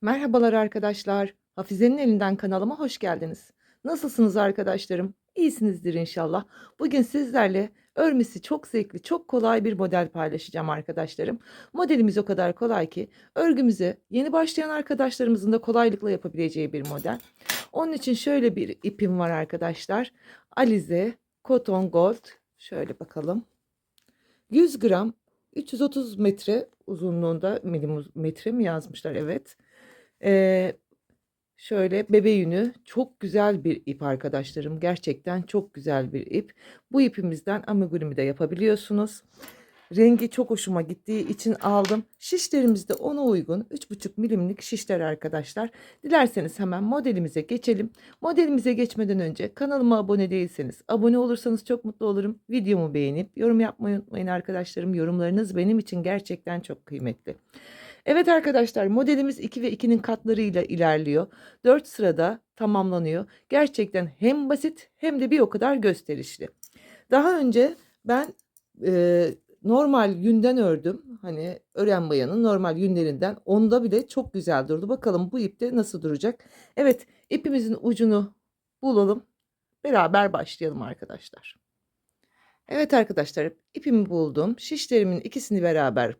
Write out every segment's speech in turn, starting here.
Merhabalar arkadaşlar. Hafize'nin elinden kanalıma hoş geldiniz. Nasılsınız arkadaşlarım? İyisinizdir inşallah. Bugün sizlerle örmesi çok zevkli, çok kolay bir model paylaşacağım arkadaşlarım. Modelimiz o kadar kolay ki örgümüze yeni başlayan arkadaşlarımızın da kolaylıkla yapabileceği bir model. Onun için şöyle bir ipim var arkadaşlar. Alize Cotton Gold. Şöyle bakalım. 100 gram 330 metre uzunluğunda milimetre mi yazmışlar evet. Ee, şöyle bebe yünü çok güzel bir ip arkadaşlarım. Gerçekten çok güzel bir ip. Bu ipimizden amigurumi de yapabiliyorsunuz. Rengi çok hoşuma gittiği için aldım. Şişlerimiz de ona uygun 3,5 milimlik şişler arkadaşlar. Dilerseniz hemen modelimize geçelim. Modelimize geçmeden önce kanalıma abone değilseniz abone olursanız çok mutlu olurum. Videomu beğenip yorum yapmayı unutmayın arkadaşlarım. Yorumlarınız benim için gerçekten çok kıymetli. Evet arkadaşlar modelimiz 2 ve 2'nin katlarıyla ilerliyor. 4 sırada tamamlanıyor. Gerçekten hem basit hem de bir o kadar gösterişli. Daha önce ben e, normal yünden ördüm. Hani ören bayanın normal yünlerinden. Onda bile çok güzel durdu. Bakalım bu ipte nasıl duracak. Evet ipimizin ucunu bulalım. Beraber başlayalım arkadaşlar. Evet arkadaşlar ipimi buldum. Şişlerimin ikisini beraber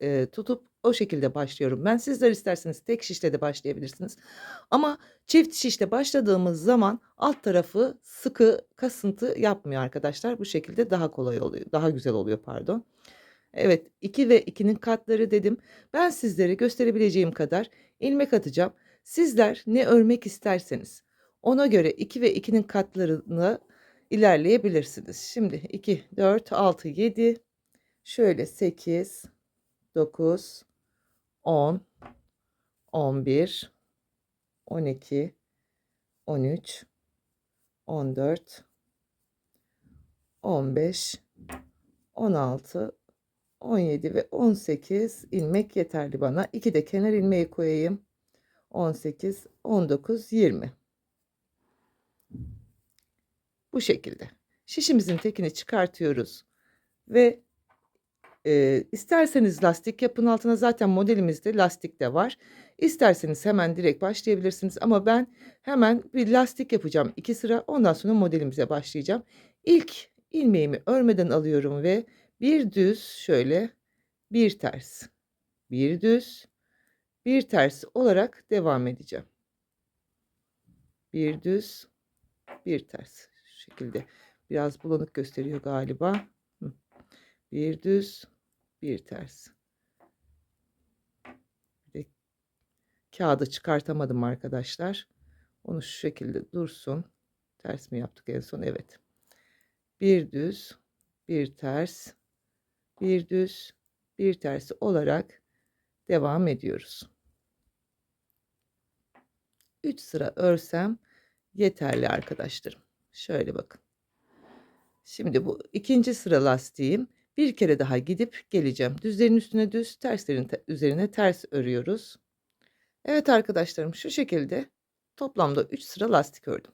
e, tutup o şekilde başlıyorum. Ben sizler isterseniz tek şişle de başlayabilirsiniz. Ama çift şişle başladığımız zaman alt tarafı sıkı kasıntı yapmıyor arkadaşlar. Bu şekilde daha kolay oluyor. Daha güzel oluyor pardon. Evet 2 ve 2'nin katları dedim. Ben sizlere gösterebileceğim kadar ilmek atacağım. Sizler ne örmek isterseniz ona göre 2 ve 2'nin katlarını ilerleyebilirsiniz. Şimdi 2, 4, 6, 7, şöyle 8, 9, 10, 11, 12, 13, 14, 15, 16, 17 ve 18 ilmek yeterli bana. 2 de kenar ilmeği koyayım. 18, 19, 20. Bu şekilde. Şişimizin tekini çıkartıyoruz ve e, isterseniz lastik yapın altına zaten modelimizde lastik de var. İsterseniz hemen direkt başlayabilirsiniz ama ben hemen bir lastik yapacağım iki sıra ondan sonra modelimize başlayacağım. İlk ilmeğimi örmeden alıyorum ve bir düz şöyle bir ters bir düz bir ters olarak devam edeceğim. Bir düz bir ters şekilde biraz bulanık gösteriyor galiba. Bir düz, bir ters. Bir de kağıdı çıkartamadım arkadaşlar. Onu şu şekilde dursun. Ters mi yaptık en son? Evet. Bir düz, bir ters, bir düz, bir ters olarak devam ediyoruz. 3 sıra örsem yeterli arkadaşlarım. Şöyle bakın. Şimdi bu ikinci sıra lastiğim. Bir kere daha gidip geleceğim. Düzlerin üstüne düz, terslerin te üzerine ters örüyoruz. Evet arkadaşlarım şu şekilde toplamda 3 sıra lastik ördüm.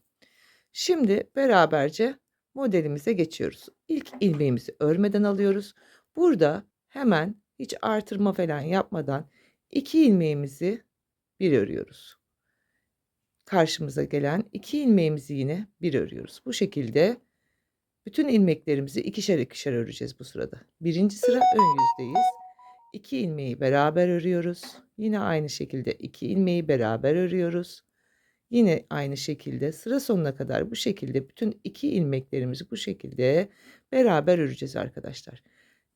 Şimdi beraberce modelimize geçiyoruz. İlk ilmeğimizi örmeden alıyoruz. Burada hemen hiç artırma falan yapmadan iki ilmeğimizi bir örüyoruz. Karşımıza gelen iki ilmeğimizi yine bir örüyoruz. Bu şekilde bütün ilmeklerimizi ikişer ikişer öreceğiz bu sırada. Birinci sıra ön yüzdeyiz. İki ilmeği beraber örüyoruz. Yine aynı şekilde iki ilmeği beraber örüyoruz. Yine aynı şekilde sıra sonuna kadar bu şekilde bütün iki ilmeklerimizi bu şekilde beraber öreceğiz arkadaşlar.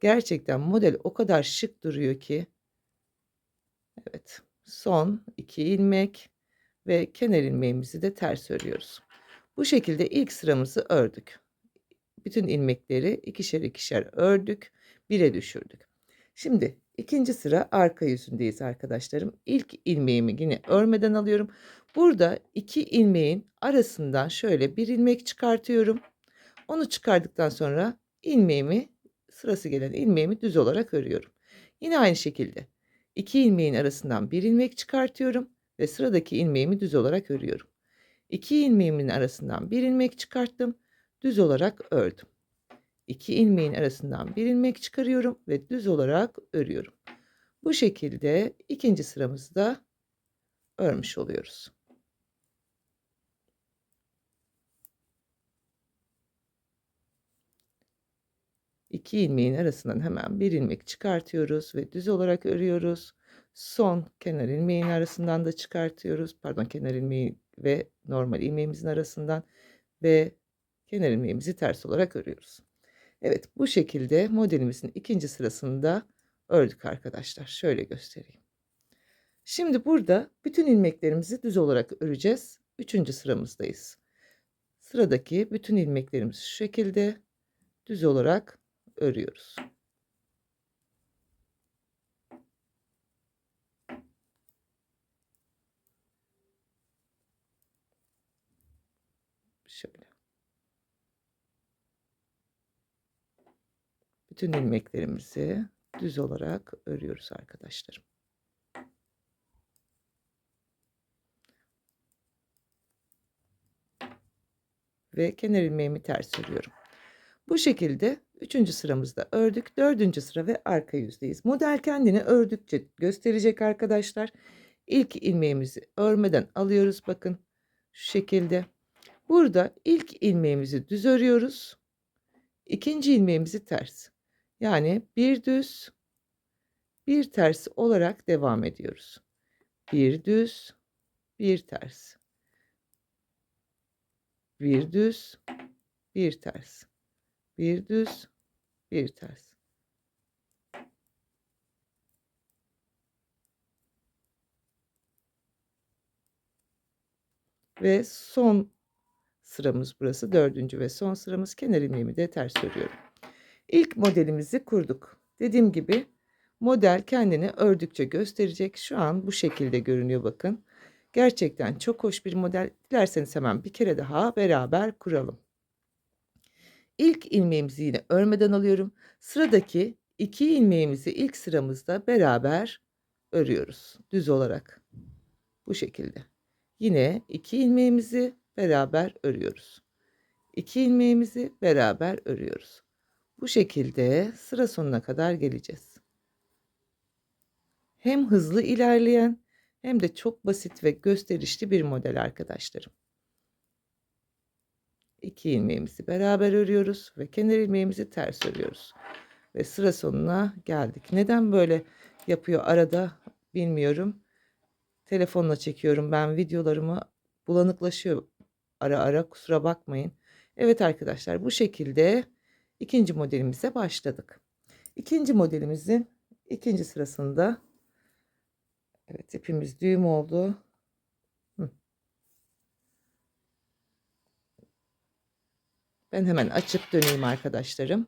Gerçekten model o kadar şık duruyor ki. Evet. Son iki ilmek ve kenar ilmeğimizi de ters örüyoruz. Bu şekilde ilk sıramızı ördük bütün ilmekleri ikişer ikişer ördük. Bire düşürdük. Şimdi ikinci sıra arka yüzündeyiz arkadaşlarım. İlk ilmeğimi yine örmeden alıyorum. Burada iki ilmeğin arasından şöyle bir ilmek çıkartıyorum. Onu çıkardıktan sonra ilmeğimi sırası gelen ilmeğimi düz olarak örüyorum. Yine aynı şekilde iki ilmeğin arasından bir ilmek çıkartıyorum ve sıradaki ilmeğimi düz olarak örüyorum. İki ilmeğimin arasından bir ilmek çıkarttım düz olarak ördüm. İki ilmeğin arasından bir ilmek çıkarıyorum ve düz olarak örüyorum. Bu şekilde ikinci sıramızda örmüş oluyoruz. İki ilmeğin arasından hemen bir ilmek çıkartıyoruz ve düz olarak örüyoruz. Son kenar ilmeğin arasından da çıkartıyoruz. Pardon kenar ilmeği ve normal ilmeğimizin arasından ve kenar ilmeğimizi ters olarak örüyoruz. Evet bu şekilde modelimizin ikinci sırasında ördük arkadaşlar. Şöyle göstereyim. Şimdi burada bütün ilmeklerimizi düz olarak öreceğiz. Üçüncü sıramızdayız. Sıradaki bütün ilmeklerimizi şu şekilde düz olarak örüyoruz. Şöyle. Bütün ilmeklerimizi düz olarak örüyoruz arkadaşlarım. Ve kenar ilmeğimi ters örüyorum. Bu şekilde üçüncü sıramızda ördük. Dördüncü sıra ve arka yüzdeyiz. Model kendini ördükçe gösterecek arkadaşlar. İlk ilmeğimizi örmeden alıyoruz. Bakın şu şekilde. Burada ilk ilmeğimizi düz örüyoruz. İkinci ilmeğimizi ters. Yani bir düz, bir ters olarak devam ediyoruz. Bir düz, bir ters. Bir düz, bir ters. Bir düz, bir ters. Ve son sıramız burası. Dördüncü ve son sıramız. Kenar ilmeğimi de ters örüyorum. İlk modelimizi kurduk. Dediğim gibi model kendini ördükçe gösterecek. Şu an bu şekilde görünüyor bakın. Gerçekten çok hoş bir model. Dilerseniz hemen bir kere daha beraber kuralım. İlk ilmeğimizi yine örmeden alıyorum. Sıradaki iki ilmeğimizi ilk sıramızda beraber örüyoruz. Düz olarak. Bu şekilde. Yine iki ilmeğimizi beraber örüyoruz. İki ilmeğimizi beraber örüyoruz. Bu şekilde sıra sonuna kadar geleceğiz. Hem hızlı ilerleyen hem de çok basit ve gösterişli bir model arkadaşlarım. İki ilmeğimizi beraber örüyoruz ve kenar ilmeğimizi ters örüyoruz. Ve sıra sonuna geldik. Neden böyle yapıyor arada bilmiyorum. Telefonla çekiyorum ben videolarımı bulanıklaşıyor ara ara kusura bakmayın. Evet arkadaşlar bu şekilde ikinci modelimize başladık. İkinci modelimizin ikinci sırasında evet ipimiz düğüm oldu. Ben hemen açıp döneyim arkadaşlarım.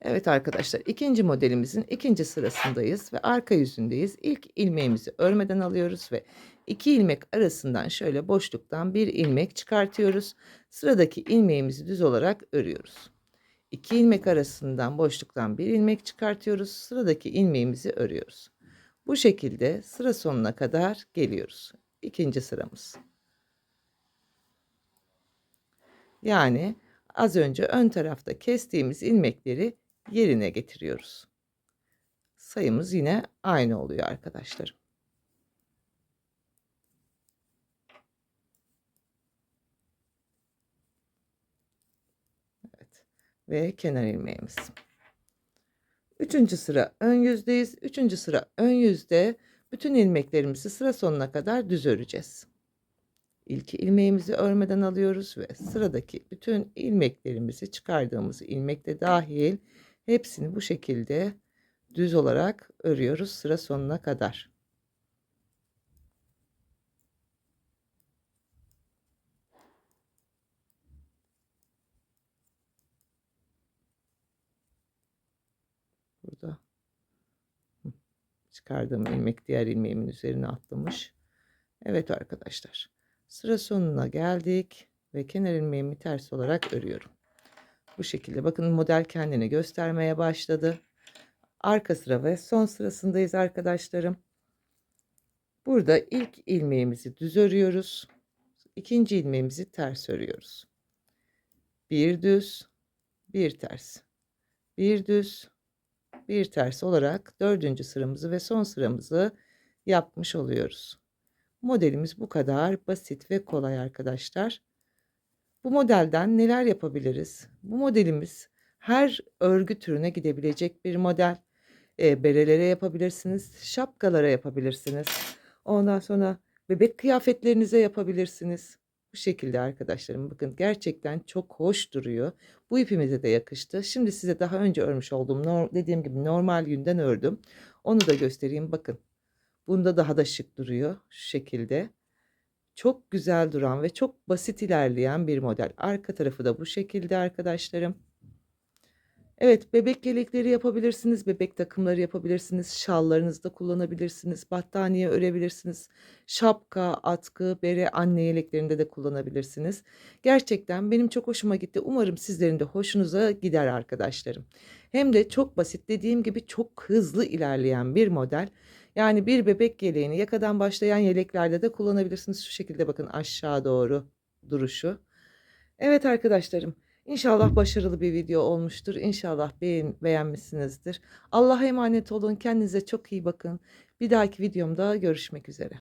Evet arkadaşlar ikinci modelimizin ikinci sırasındayız ve arka yüzündeyiz. İlk ilmeğimizi örmeden alıyoruz ve iki ilmek arasından şöyle boşluktan bir ilmek çıkartıyoruz. Sıradaki ilmeğimizi düz olarak örüyoruz. İki ilmek arasından boşluktan bir ilmek çıkartıyoruz. Sıradaki ilmeğimizi örüyoruz. Bu şekilde sıra sonuna kadar geliyoruz. İkinci sıramız. Yani az önce ön tarafta kestiğimiz ilmekleri yerine getiriyoruz. Sayımız yine aynı oluyor arkadaşlarım. Ve kenar ilmeğimiz. Üçüncü sıra ön yüzdeyiz. Üçüncü sıra ön yüzde bütün ilmeklerimizi sıra sonuna kadar düz öreceğiz. İlk ilmeğimizi örmeden alıyoruz ve sıradaki bütün ilmeklerimizi çıkardığımız ilmek dahil Hepsini bu şekilde düz olarak örüyoruz sıra sonuna kadar. Burada çıkardığım ilmek diğer ilmeğimin üzerine atlamış. Evet arkadaşlar sıra sonuna geldik ve kenar ilmeğimi ters olarak örüyorum. Bu şekilde bakın model kendini göstermeye başladı. Arka sıra ve son sırasındayız arkadaşlarım. Burada ilk ilmeğimizi düz örüyoruz. İkinci ilmeğimizi ters örüyoruz. Bir düz, bir ters. Bir düz, bir ters olarak dördüncü sıramızı ve son sıramızı yapmış oluyoruz. Modelimiz bu kadar basit ve kolay arkadaşlar. Bu modelden neler yapabiliriz? Bu modelimiz her örgü türüne gidebilecek bir model. Eee, berelere yapabilirsiniz, şapkalara yapabilirsiniz. Ondan sonra bebek kıyafetlerinize yapabilirsiniz. Bu şekilde arkadaşlarım bakın gerçekten çok hoş duruyor. Bu ipimize de yakıştı. Şimdi size daha önce örmüş olduğum dediğim gibi normal yünden ördüm. Onu da göstereyim bakın. Bunda daha da şık duruyor şu şekilde. Çok güzel duran ve çok basit ilerleyen bir model. Arka tarafı da bu şekilde arkadaşlarım. Evet, bebek yelekleri yapabilirsiniz, bebek takımları yapabilirsiniz, şallarınızda kullanabilirsiniz, battaniye örebilirsiniz, şapka, atkı, bere, anne yeleklerinde de kullanabilirsiniz. Gerçekten benim çok hoşuma gitti. Umarım sizlerin de hoşunuza gider arkadaşlarım. Hem de çok basit, dediğim gibi çok hızlı ilerleyen bir model. Yani bir bebek yeleğini yakadan başlayan yeleklerde de kullanabilirsiniz. Şu şekilde bakın aşağı doğru duruşu. Evet arkadaşlarım. İnşallah başarılı bir video olmuştur. İnşallah beğen beğenmişsinizdir. Allah'a emanet olun. Kendinize çok iyi bakın. Bir dahaki videomda görüşmek üzere.